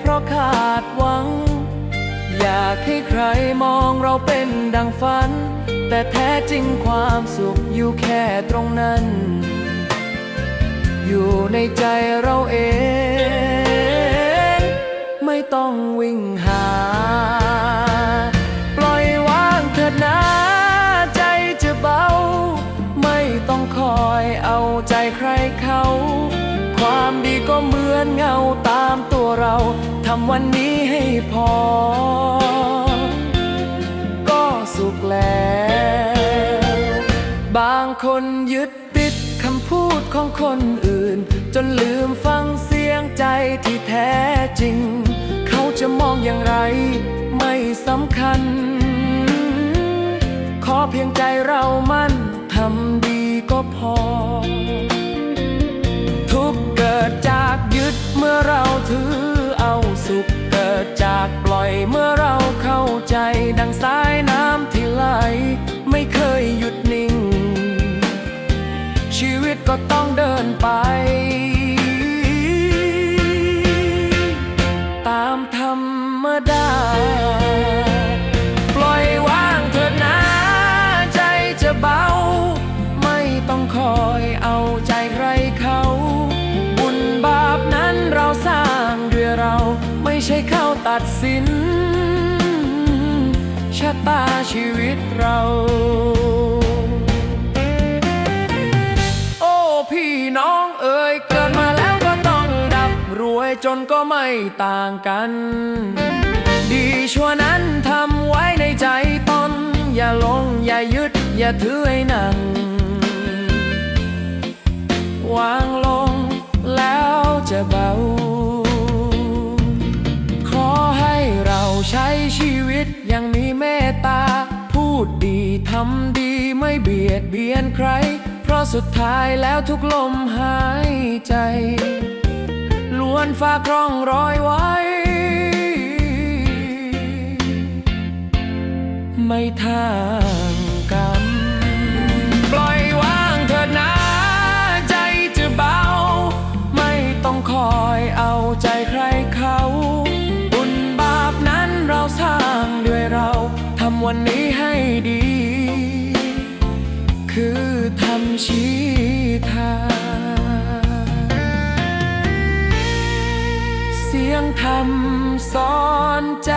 เพราะขาดหวัง อยากให้ใครมองเราเป็นดังฝัน แต่แท้จริงความสุขอยู่แค่ตรงนั้น อยู่ในใจเราเอง ไม่ต้องวิ่งหา ปล่อยวางเถิดนะใจจะเบา ไม่ต้องคอยเอาใจใครเขา ความดีก็เหมือนเงาตามตัวเรา ทำวันนี้ให้พอ ก็สุขแล้ว บางคนยึดติดคำพูดของคนอื่น จนลืมฟังเสียงใจที่แท้จริง เขาจะมองอย่างไร ไม่สำคัญ ขอเพียงใจเรามั่นทำดีก็พอ ทุกเกิดจากยึดเมื่อเราถือ สุขเกิดจากปล่อยเมื่อเราเข้าใจดังสายน้ำที่ไหล ไม่เคยหยุดนิ่ง ชีวิตก็ต้องเดินไป ตามธรรมดา ตัดสิน ชะตาชีวิตเรา โอ้พี่น้องเอ๋ยเกิดมาแล้วก็ต้องดับรวยจนก็ไม่ต่างกัน ดีชั่วนั้นทำไว้ในใจตน อย่าลงอย่ายึด อย่าถือให้หนัง วางลงแล้วจะเบา ตยังมีเมตตา พูดดีทำดีไม่เบียดเบียนใคร เพราะสุดท้ายแล้วทุกลมหายใจ ล้วนฝากร่องรอยไว้ ไม่ท่า ให้ดี คือทำชี้ทางเสียงธรรมสอนใจ